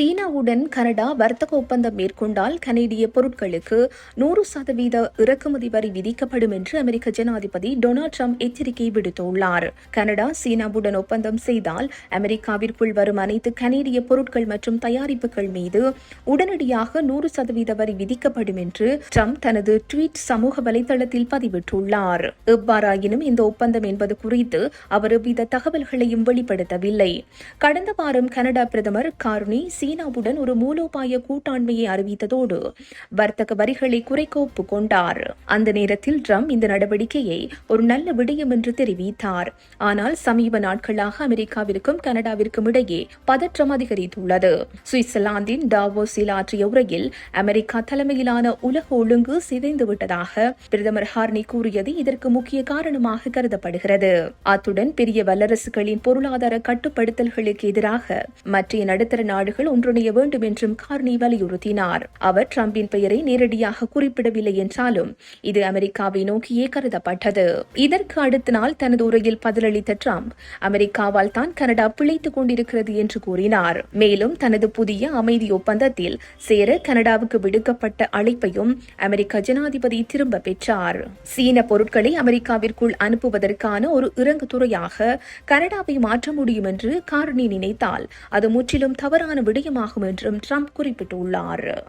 சீனாவுடன் கனடா வர்த்தக ஒப்பந்தம் மேற்கொண்டால் கனேடிய பொருட்களுக்கு நூறு சதவீத இறக்குமதி வரி விதிக்கப்படும் என்று அமெரிக்க ஜனாதிபதி டொனால்ட் ட்ரம்ப் எச்சரிக்கை விடுத்துள்ளார். கனடா சீனாவுடன் ஒப்பந்தம் செய்தால் அமெரிக்காவிற்குள் வரும் அனைத்து கனேடிய பொருட்கள் மற்றும் தயாரிப்புகள் மீது உடனடியாக நூறு சதவீத வரி விதிக்கப்படும் என்று ட்ரம்ப் தனது ட்வீட் சமூக வலைதளத்தில் பதிவிட்டுள்ளார். எவ்வாறாயினும் இந்த ஒப்பந்தம் என்பது குறித்து அவர் எவ்வித தகவல்களையும் வெளிப்படுத்தவில்லை. கடந்த வாரம் கனடா பிரதமர் கார்னி சீனாவுடன் ஒரு மூலோபாய கூட்டாண்மையை அறிவித்ததோடு வர்த்தக வரிகளை குறைக்க ஒப்புக்கொண்டார். அந்த நேரத்தில் ட்ரம்ப் இந்த நடவடிக்கையை ஒரு நல்ல விடயம் என்று தெரிவித்தார். ஆனால் சமீப நாட்களாக அமெரிக்காவிற்கும் கனடாவிற்கும் இடையே பதற்றம் அதிகரித்துள்ளது. சுவிட்சர்லாந்தின் டாவோஸில் ஆற்றிய உரையில் அமெரிக்கா தலைமையிலான உலக ஒழுங்கு சிதைந்து விட்டதாக பிரதமர் ஹார்னி கூறியது இதற்கு முக்கிய காரணமாக கருதப்படுகிறது. அத்துடன் பெரிய வல்லரசுகளின் பொருளாதார கட்டுப்படுத்தல்களுக்கு எதிராக மற்ற நடுத்தர நாடுகள் ஒன்றிணைய வேண்டும் என்றும் கார்னி வலியுறுத்தினார். அவர் டிரம்பின் பெயரை நேரடியாக குறிப்பிடவில்லை என்றாலும் இது அமெரிக்காவை நோக்கியே கருதப்பட்டது. இதற்கு அடுத்த நாள் தனது உரையில் பதிலளித்த ட்ரம்ப் அமெரிக்காவால் தான் கனடா பிழைத்துக் கொண்டிருக்கிறது என்று கூறினார். மேலும் தனது புதிய அமைதி ஒப்பந்தத்தில் சேர கனடாவுக்கு விடுக்கப்பட்ட அழைப்பையும் அமெரிக்க ஜனாதிபதி திரும்ப பெற்றார். சீன பொருட்களை அமெரிக்காவிற்குள் அனுப்புவதற்கான ஒரு இறங்கு துறையாக கனடாவை மாற்ற முடியும் என்று கார்னி நினைத்தால் அது முற்றிலும் தவறான முடியுமாகும் என்றும் ட்ரம்ப் குறிப்பிட்டுள்ளார்.